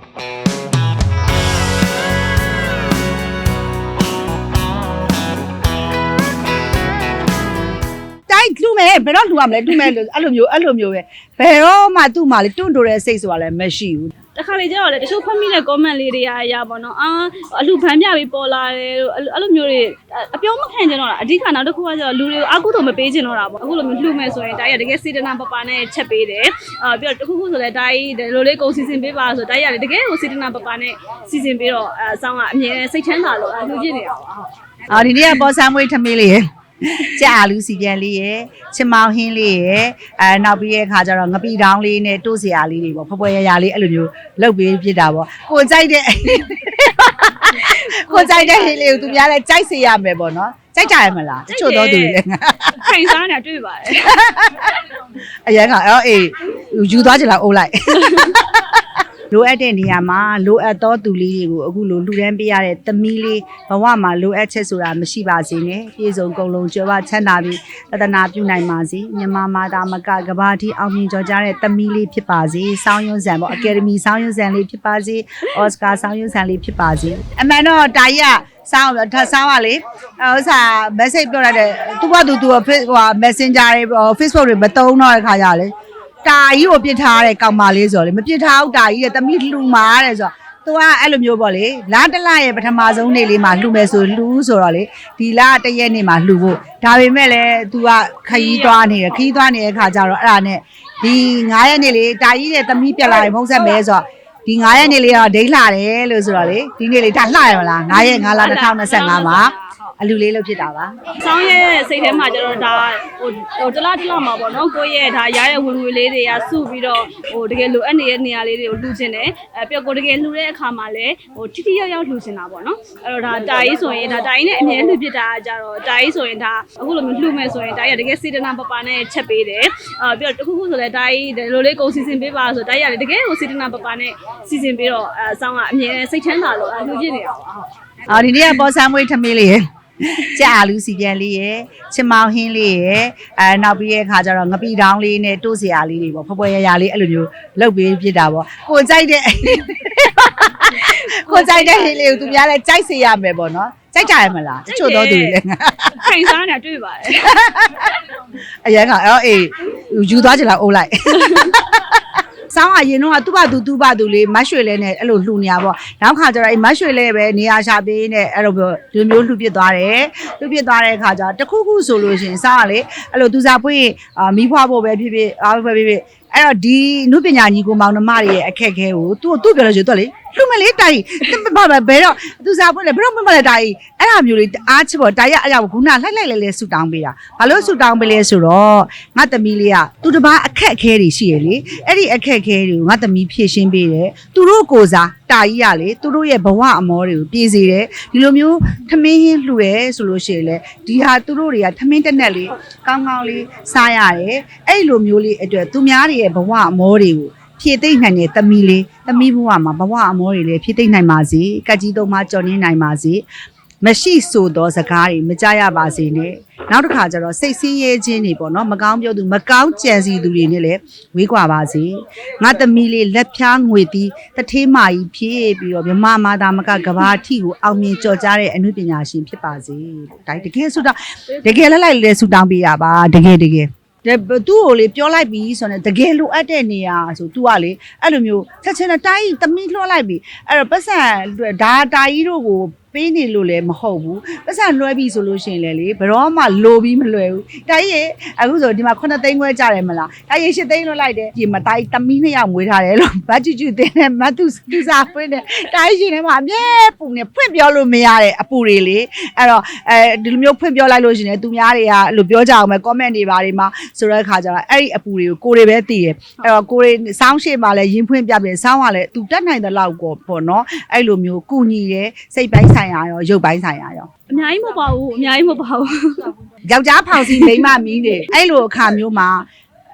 Thank you. ဘယ်တော့လူရမလဲလူမယ်လို့အဲ့လိုမျိုးအဲ့လိုမျိုးပဲဘယ်တော့မှသူ့မှာလေတွန့်တိုတဲ့စိတ်ဆိုတာလည်းမရှိဘူးတခါလေကျတော့လေတချို့ဖတ်မိတဲ့ comment လေးတွေရရပါတော့အာအလူဖန်ပြပြီးပေါ်လာတယ်လို့အဲ့လိုအဲ့လိုမျိုးတွေအပြောမခံကြတော့တာအဓိကနောက်တစ်ခုကကျတော့လူတွေကိုအာကုသို့မပေးချင်တော့တာပေါ့အခုလိုမျိုးလှုပ်မဲ့ဆိုရင်တိုင်းရတကယ်စေတနာပပနဲ့ချက်ပေးတယ်အာပြီးတော့တစ်ခုခုဆိုလဲတိုင်းဒီလိုလေးကိုစီစဉ်ပေးပါဆိုတိုင်းရတယ်တကယ်ကိုစေတနာပပနဲ့စီစဉ်ပေးတော့အဲဆောင်းကအမြဲစိတ်ချမ်းသာလို့လှုပ်ဖြစ်နေတာပါဟုတ်အော်ဒီနေ့ကပေါ်ဆမ်းမွေးထမင်းလေးရယ် ကြာလူစီပြန်လေးရယ်ချင်မောင်ဟင်းလေးရယ်အဲနောက်ပြီးရဲ့ခါကျတော့ငပိတောင်းလေးနဲ့တိုးစရာလေးတွေပေါ့ဖွယ်ဖွယ်ရရလေးအဲ့လိုမျိုးလုပ်ပေးဖြစ်တာပေါ့ကိုကြိုက်တဲ့ကိုကြိုက်တဲ့ဟင်းလေးကိုသူများလည်းကြိုက်စေရမယ်ပေါ့နော်ကြိုက်ကြရမလားတချို့တော့သူတွေလည်းခိုင်စားနေတာတွေ့ပါတယ်အရန်ကအော်အေးယူသွားကြလားအိုးလိုက် လိုအပ်တဲ့နေရာမှာလိုအပ်သောသူလေးတွေကိုအခုလိုလူတန်းပေးရတဲ့သမီးလေးဘဝမှာလိုအပ်ချက်ဆိုတာမရှိပါစေနဲ့ပြည်စုံကုန်လုံးကြွယ်ဝချမ်းသာပြီးတသနာပြုနိုင်ပါစေမြန်မာမာတာမကကဘာတီအောင်မြင်ကြော်ကြတဲ့သမီးလေးဖြစ်ပါစေစောင်းရွန်းဆန်ပေါ့အကယ်ဒမီစောင်းရွန်းဆန်လေးဖြစ်ပါစေအော်စကာစောင်းရွန်းဆန်လေးဖြစ်ပါစေအမှန်တော့တာကြီးကစောင်းထဆောင်းပါလေဥစ္စာ message ပြောလိုက်တဲ့သူကသူသူဟို messenger တွေ Facebook တွေမတုံးတော့တဲ့ခါကြလေ တာကြီးကိုပြစ်ထားတဲ့ကောင်မလေးဆိုတော့လေမပြစ်ထားဘူးတာကြီးရဲ့တမိလှူမာတဲ့ဆိုတော့သူကအဲ့လိုမျိုးပေါ့လေလာတလရဲ့ပထမဆုံးနေ့လေးမှာလှူမယ်ဆိုလှူဆိုတော့လေဒီလတရက်နေ့မှာလှူဖို့ဒါပေမဲ့လည်း तू ကခရီးသွားနေတယ်ခရီးသွားနေတဲ့ခါကျတော့အဲ့ဒါနဲ့ဒီ9ရက်နေ့လေးတာကြီးရဲ့တမိပြက်လာရင်ဖုံးဆက်မဲဆိုတော့ဒီ9ရက်နေ့လေးတော့ဒိန်းလာတယ်လို့ဆိုတော့လေဒီနေ့လေးဒါလှရမလား9ရက်9လ2025မှာ အလူလေးလုပ်ဖြစ်တာပါဆောင်းရဲ့စိတ်ထဲမှာကျတော့ဒါဟိုဟိုတလားတလားမှာပေါ့နော်ကိုယ့်ရဲ့ဒါရရဲ့ဝင်ငွေလေးတွေကစုပြီးတော့ဟိုတကယ်လိုအပ်နေတဲ့နေရာလေးတွေကိုလှူချင်တယ်အဲပြီးတော့ကိုယ်တကယ်လှူတဲ့အခါမှာလည်းဟိုထိထိရောက်ရောက်လှူချင်တာပေါ့နော်အဲ့တော့ဒါတာကြီးဆိုရင်ဒါတာကြီးနဲ့အမြဲလှူဖြစ်တာကကြတော့တာကြီးဆိုရင်ဒါအခုလိုမျိုးလှူမဲ့ဆိုရင်တာကြီးကတကယ်စေတနာပပနဲ့ချက်ပေးတယ်အာပြီးတော့တစ်ခုခုဆိုလဲတာကြီးဒီလိုလေးကိုစီစဉ်ပေးပါဆိုတာကြီးကလည်းတကယ်ကိုစေတနာပပနဲ့စီစဉ်ပြီးတော့အဲဆောင်းကအမြဲစိတ်ချမ်းသာလို့လှူဖြစ်နေတာပါဟုတ်အော်ဒီနေ့ကပေါ်ဆမ်းမွေးထမင်းလေးရယ် ကြာလူစီပြန်လေးရယ်ချင်မောင်ဟင်းလေးရယ်အဲနောက်ပြီးရဲ့ခါကျတော့ငပိတောင်းလေးနဲ့တိုးစရာလေးတွေပေါ့ဖွယ်ဖွယ်ရရလေးအဲ့လိုမျိုးလုပ်ပေးဖြစ်တာပေါ့ကိုကြိုက်တဲ့ကိုကြိုက်တဲ့ဟင်းလေးကိုသူများလည်းကြိုက်စေရမယ်ပေါ့နော်ကြိုက်ကြရမလားတချို့တော့သူတွေလည်းခိုင်စားနေတာတွေ့ပါတယ်အရန်ကအော်အေးယူသွားကြလားအိုးလိုက် စောင်းအရင်တော့သူ့ဘာသူသူ့ဘာသူလေးမတ်ရွှေလဲနဲ့အဲ့လိုလှူနေရပေါ့နောက်ခါကျတော့အဲ့မတ်ရွှေလဲပဲနေရာရှာပေးနဲ့အဲ့လိုမျိုးဒီမျိုးလှူပစ်သွားတယ်လှူပစ်သွားတဲ့ခါကျတော့တခုခုဆိုလို့ရှိရင်စောင်းကလေအဲ့လိုသူစားပွင့်အာမီးဖွားဖို့ပဲဖြစ်ဖြစ်အားပဲဖြစ်ဖြစ်အဲ့တော့ဒီနုပညာညီကိုမောင်နှမတွေရဲ့အခက်အခဲကိုသူသူပြောလို့ရှိရင်သူကလေလှူမလေးတိုင်ဘာပဲဘယ်တော့သူစားပွင့်လေဘယ်တော့မှမလဲတိုင်အဲ့ဒါမျိုးလေးအားချပေါ့တိုင်ရအဲ့ဒါကိုခုနလှိုက်လိုက်လဲလဲဆူတောင်းပေးတာဘာလို့ဆူတောင်းပေးလဲဆိုတော့ငါသမီးလေးကသူတစ်ပါးအခက်အခဲတွေရှိရလေအဲ့ဒီအခက်အခဲတွေကိုငါသမီးဖြည့်ရှင်းပေးတယ်သူတို့ကိုယ်စားတာကြီးရလေသူတို့ရဲ့ဘဝအမောတွေကိုပြေးစေတယ်ဒီလိုမျိုးထမင်းဟင်းလှူတယ်ဆိုလို့ရှိရင်လေဒီဟာသူတို့တွေကထမင်းတစ်နက်လေးကောင်းကောင်းလေးစားရတယ်အဲ့လိုမျိုးလေးအတွက်သူများတွေရဲ့ဘဝအမောတွေကို ဖြည့်သိမ့်နိုင်တဲ့သမီးလေးသမီးဘဝမှာဘဝအမောတွေလည်းဖြည့်သိမ့်နိုင်ပါစေကတ်ကြီးသုံးပါကြော်နေနိုင်ပါစေမရှိဆိုသောစကားတွေမကြရပါစေနဲ့နောက်တစ်ခါကျတော့စိတ်ဆင်းရဲခြင်းတွေပေါ့နော်မကောင်းပြောသူမကောင်းကြံစီသူတွေနဲ့လည်းဝေးကွာပါစေငါသမီးလေးလက်ဖြားငွေတီးတထေးမာကြီးဖြည့်ပြီးတော့မြမမာသားမကကဘာအထီကိုအောင်မြင်ကြော်ကြားတဲ့အမှုပညာရှင်ဖြစ်ပါစေဒါတကယ်ဆိုတော့တကယ်လက်လိုက်လဲဆူတောင်းပေးရပါတကယ်တကယ် တဲ့သူ့ကိုလေပြောလိုက်ပြီဆိုတော့တကယ်လိုအပ်တဲ့နေရာဆို तू ကလေအဲ့လိုမျိုးချက်ချင်းနဲ့တိုင်းသမီးလွှတ်လိုက်ပြီအဲ့တော့ပတ်စံဒါတာကြီးတို့ကိုပေးနေလို့လည်းမဟုတ်ဘူးပတ်စံလွှဲပြီဆိုလို့ရှိရင်လည်းလေဘယ်တော့မှလိုပြီးမလွယ်ဘူးတာကြီးရေအခုဆိုဒီမှာ9သိန်းခွဲကြတယ်မလားတာကြီး10သိန်းလွှတ်လိုက်တယ်ဒီမှာတာကြီးသမီးနှစ်ယောက်မွေးထားတယ်လို့ဘတ်ကျူကျူတင်းနဲ့မတ်သူသူစားဖွင့်တယ်တာကြီးရှင်ထဲမှာအမြဲပူနေဖွင့်ပြောလို့မရတဲ့အပူတွေလေအဲ့တော့အဲဒီလိုမျိုးဖွင့်ပြောလိုက်လို့ရှိရင်သူများတွေကအဲ့လိုပြောကြအောင်ပဲ comment တွေပါတွေမှာဆိုတဲ့အခါကျတော့အဲ့ဒီအပူတွေကိုကိုယ်တွေပဲသိတယ်အဲ့တော့ကိုယ်တွေစောင်းရှိမှလည်းရင်ဖွင့်ပြပြစောင်းကလည်းသူတက်နိုင်တဲ့လောက်ကိုပေါ့နော်အဲ့လိုမျိုးကုညီတယ်စိတ်ပိုင်းဆိုင်ရာရောရုပ်ပိုင်းဆိုင်ရာရောအများကြီးမဟုတ်ပါဘူးအများကြီးမဟုတ်ပါဘူးယောက်ျားဖောင်စီမိန်းမမီးနေအဲ့လိုအခါမျိုးမှာ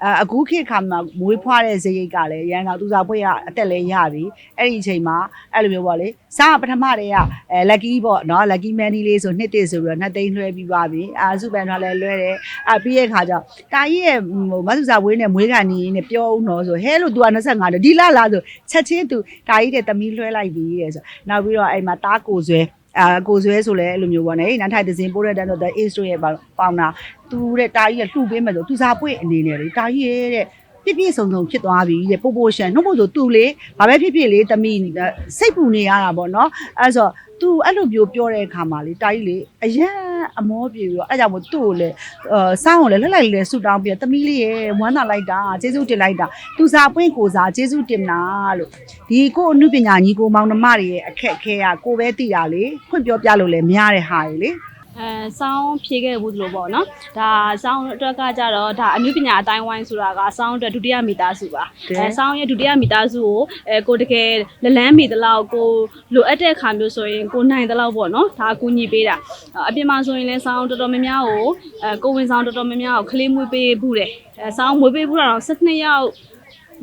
အအခုခေတ်ခါမှာမွေးဖွားတဲ့ဇရိတ်ကလည်းရန်ကောင်သူစားပွဲကအသက်လည်းရပြီအဲ့ဒီအချိန်မှာအဲ့လိုမျိုးပေါ့လေစားကပထမတည်းကအဲ lucky ပေါ့နော် lucky money လေးဆိုနှစ်တည်းဆိုပြီးတော့နှစ်သိန်းလွှဲပြီးပါပြီအာစုပန်တော့လည်းလွှဲတယ်အာပြီးရဲ့ခါကျတော့တာကြီးရဲ့ဟိုမဆုစားပွဲနဲ့မွေးကန်နေနဲ့ပြောဦးတော့ဆိုဟဲလို့ तू က25လို့ဒီလာလာဆိုချက်ချင်း तू တာကြီးတဲ့သမီးလွှဲလိုက်ပြီတဲ့ဆိုနောက်ပြီးတော့အဲ့မှာတားကိုဆွဲအာကိုဆွဲဆိုလဲအဲ့လိုမျိုးပေါ့နော်နန်းထိုင်သစင်ပိုးတဲ့တန်းတော့ the ace ရဲ့ပေါင်တာသူတဲ့တာကြီးကလှူပေးမယ်ဆိုသူစားပွင့်အနေနဲ့လေတာကြီးရဲ့တဲ့ပြည့်ပြည့်စုံစုံဖြစ်သွားပြီတဲ့ပို့ပို့ရှန်နှုတ်ဖို့ဆိုသူလေဘာပဲဖြစ်ဖြစ်လေသမီးစိတ်ပူနေရတာပေါ့နော်အဲ့ဆို तू အဲ့လိုမျိုးပြောတဲ့အခါမှာလေတာကြီးလေအရန်အမောပြေပြီးတော့အဲ့ကြောင့်မို့သူ့ကိုလေအာစောင်းကိုလေလှက်လိုက်လေဆူတောင်းပြီးတော့သမီးလေးရဲ့ဝမ်းသာလိုက်တာကျေးဇူးတင်လိုက်တာသူစားပွင့်ကိုစားကျေးဇူးတင်တာလို့ဒီကိုအမှုပညာညီကိုမောင်နှမတွေရဲ့အခက်အခဲကကိုပဲသိတာလေဖွင့်ပြောပြလို့လည်းမရတဲ့ဟာတွေလေ အဲစောင်းဖြေခဲ့ဘူးသလိုပေါ့နော်ဒါစောင်းအတွက်ကကြတော့ဒါအနုပညာအတိုင်းဝိုင်းဆိုတာကစောင်းအတွက်ဒုတိယမိသားစုပါအဲစောင်းရဲ့ဒုတိယမိသားစုကိုအဲကိုတကယ်လလန်းမိသလောက်ကိုလိုအပ်တဲ့အခါမျိုးဆိုရင်ကိုနိုင်သလောက်ပေါ့နော်ဒါအကူညီပေးတာအပြင်မှာဆိုရင်လည်းစောင်းတော်တော်များများကိုအဲကိုဝင်စောင်းတော်တော်များများကိုခလေးမွေးပေးဘူးတယ်အဲစောင်းမွေးပေးဘူးတာတော့12ယောက်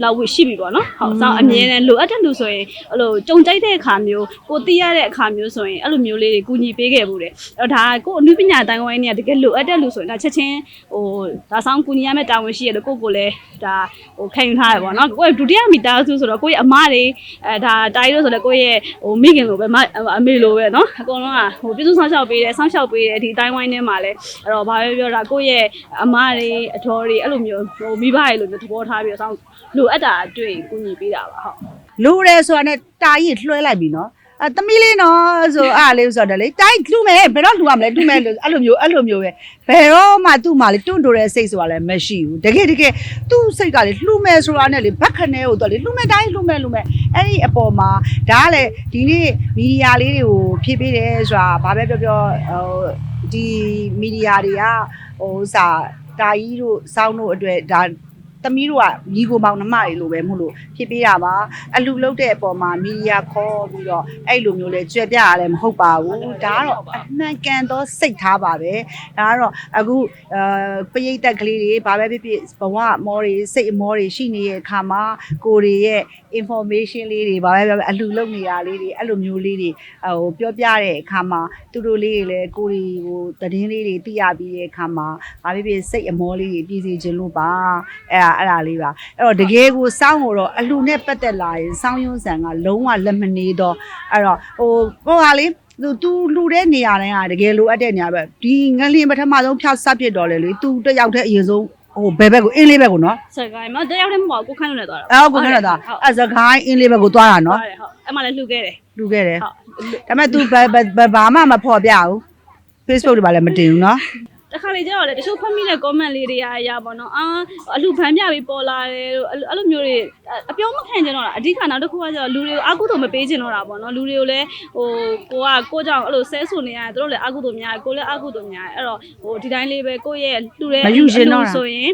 လောက်ဝရှိပြီပေါ့နော်ဟုတ်စောင်းအမြဲတမ်းလိုအပ်တဲ့လူဆိုရင်အဲ့လိုကြုံကြိုက်တဲ့အခါမျိုးကိုသိရတဲ့အခါမျိုးဆိုရင်အဲ့လိုမျိုးလေးတွေကူညီပေးခဲ့ဘူးတယ်အဲ့တော့ဒါကိုအနုပညာအတိုင်းဝိုင်းနေတကယ်လိုအပ်တဲ့လူဆိုရင်ဒါချက်ချင်းဟိုဒါဆောင်ကူညီရမယ့်တာဝန်ရှိရလို့ကိုကိုလည်းဒါဟိုခံယူထားရပေါ့နော်ကိုယ့်ရဲ့ဒုတိယမိသားစုဆိုတော့ကိုယ့်ရဲ့အမတွေအဲဒါတာကြီးလို့ဆိုလည်းကိုယ့်ရဲ့ဟိုမိခင်လိုပဲမအမေလိုပဲနော်အကုန်လုံးကဟိုပြည့်စုံဆောင်ရှောက်ပေးတယ်ဆောင်းရှောက်ပေးတယ်ဒီအတိုင်းဝိုင်းထဲမှာလည်းအဲ့တော့ဘာပဲပြောတာကိုယ့်ရဲ့အမတွေအတော်တွေအဲ့လိုမျိုးဟိုမိဘတွေလိုမျိုးသဘောထားပြီးတော့ဆောင်းလိုအပ်တာအတွေ့ကူညီပေးတာပါဟုတ်လိုတယ်ဆိုတာနဲ့တာကြီးလွှဲလိုက်ပြီနော်အဲသမီးလေးနော်ဆိုအားလေးဆိုတော့လေတာကြီးလှူမယ်ဘယ်တော့လှူရမလဲလှူမယ်လို့အဲ့လိုမျိုးအဲ့လိုမျိုးပဲဘယ်တော့မှသူ့မှာလေတွန့်တိုတဲ့စိတ်ဆိုတာလည်းမရှိဘူးတကယ်တကယ်သူ့စိတ်ကလေလှူမယ်ဆိုတာနဲ့လေဘက်ခနဲကိုတော့လေလှူမယ်တာကြီးလှူမယ်လှူမယ်အဲ့ဒီအပေါ်မှာဒါကလေဒီနေ့မီဒီယာလေးတွေကိုဖြည့်ပေးတယ်ဆိုတာဘာပဲပြောပြောဟိုဒီမီဒီယာတွေကဟိုစာတာကြီးတို့စောင်းတို့အတွက်ဒါ သမီးတို့ကညီကိုမောင်နှမတွေလိုပဲမို့လို့ဖြစ်ပေးတာပါအလူလုတ်တဲ့အပေါ်မှာမီဒီယာခေါ်ပြီးတော့အဲ့လိုမျိုးလဲကြွယ်ပြရလည်းမဟုတ်ပါဘူးဒါကတော့အမှန်ကန်သောစိတ်ထားပါပဲဒါကတော့အခုအဲပရိသတ်ကလေးတွေဘာပဲဖြစ်ဖြစ်ဘဝအမောတွေစိတ်အမောတွေရှိနေတဲ့အခါမှာကိုတွေရဲ့ information လေးတွေဘာပဲပြောအလူလုတ်နေတာလေးတွေအဲ့လိုမျိုးလေးတွေဟိုပြောပြတဲ့အခါမှာသူတို့လေးတွေလည်းကိုတွေကိုသတင်းလေးတွေသိရပြီးတဲ့အခါမှာဘာဖြစ်ဖြစ်စိတ်အမောလေးတွေပြည်စီခြင်းလို့ပါအဲ့ဒါအဲ့ဒါလေးပါအဲ့တော့တကယ်ကိုစောင်းကိုတော့အလူနဲ့ပတ်သက်လာရင်စောင်းရုံးဆန်ကလုံးဝလက်မနေတော့အဲ့တော့ဟိုဟိုဟာလေးသူသူလူတဲ့နေရာတိုင်းကတကယ်လိုအပ်တဲ့နေရာပဲဒီငလင်းပထမဆုံးဖြောက်ဆက်ပြစ်တော်လေလေသူတစ်ယောက်တည်းအရင်ဆုံးဟိုဘယ်ဘက်ကိုအင်းလေးဘက်ကိုနော်စကိုင်းမတယောက်တည်းမဟုတ်ဘူးကိုခန့်လို့လည်းသွားတာအော်ကိုခဏတော့အဲ့စကိုင်းအင်းလေးဘက်ကိုသွားတာနော်ဟုတ်တယ်ဟုတ်အဲ့မှလည်းလှူခဲ့တယ်လူခဲ့တယ်ဟုတ်ဒါပေမဲ့ तू ဘယ်ဘယ်ဘယ်ဘာမှမဖော်ပြဘူး Facebook တွေဘာလည်းမတင်ဘူးနော် တခါလေကျတော့လေတချို့ဖတ်မိတဲ့ comment လေးတွေအရာပေါ့နော်အာအလှဖမ်းပြပြီးပေါ်လာတယ်လို့အဲ့လိုအဲ့လိုမျိုးတွေအပြောမခံကြတော့တာအဓိကနောက်တစ်ခုကကျတော့လူတွေကိုအာကုသို့မပေးချင်တော့တာပေါ့နော်လူတွေကိုလည်းဟိုကိုကကိုကြောင့်အဲ့လိုဆဲဆူနေရတယ်သူတို့လည်းအာကုသို့များတယ်ကိုလည်းအာကုသို့များတယ်အဲ့တော့ဟိုဒီတိုင်းလေးပဲကိုရဲ့လှူတဲ့ဆိုရင်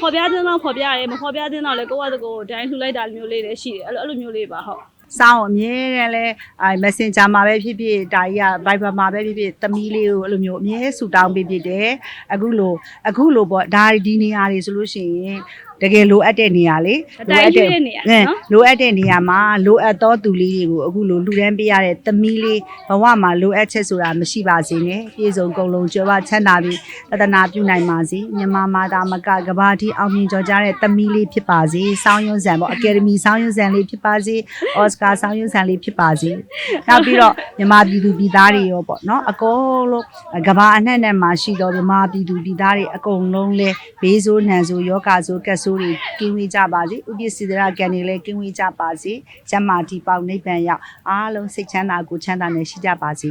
ဖော်ပြတဲ့တော့ဖော်ပြရဲမဖော်ပြတဲ့တော့လည်းကိုကတကိုဒိုင်းလှူလိုက်တာမျိုးလေးလည်းရှိတယ်အဲ့လိုအဲ့လိုမျိုးလေးပါဟုတ် စောင်းအမြဲတမ်းလဲအဲ Messenger မှာပဲဖြစ်ဖြစ်ဒါကြီးက Viber မှာပဲဖြစ်ဖြစ်သမီးလေးကိုအဲ့လိုမျိုးအမြဲဆူတောင်းပေးဖြစ်တယ်အခုလိုအခုလိုပေါ့ဒါဒီနေရာတွေဆိုလို့ရှိရင် တကယ်လိုအပ်တဲ့နေရာလေအတိုင်းရွေးတဲ့နေရာနော်လိုအပ်တဲ့နေရာမှာလိုအပ်သောသူလေးတွေကိုအခုလိုလူတန်းပေးရတဲ့သမီးလေးဘဝမှာလိုအပ်ချက်ဆိုတာမရှိပါစေနဲ့ပြည်စုံကုန်လုံးကြွယ်ဝချမ်းသာပြီးတသနာပြုနိုင်ပါစေမြန်မာမာတာမကကဘာတီအောင်မြင်ကြော်ကြတဲ့သမီးလေးဖြစ်ပါစေစောင်းရွန်းဆန်ပေါ့အကယ်ဒမီစောင်းရွန်းဆန်လေးဖြစ်ပါစေအော်စကာစောင်းရွန်းဆန်လေးဖြစ်ပါစေနောက်ပြီးတော့မြန်မာပြည်သူပြည်သားတွေရောပေါ့နော်အကုန်လုံးကဘာအနှံ့နဲ့မှာရှိတော့မြန်မာပြည်သူပြည်သားတွေအကုန်လုံးလဲဘေးဆိုးနံဆိုးယောဂဆိုးကက်ဆိုးတွေကင်းဝေးကြပါစေဥပ္ပစ္စည်းဒရာကန်တွေလည်းကင်းဝေးကြပါစေကျမ်းမာတီပေါက်နိဗ္ဗာန်ရောက်အားလုံးစိတ်ချမ်းသာကိုယ်ချမ်းသာနဲ့ရှိကြပါစေ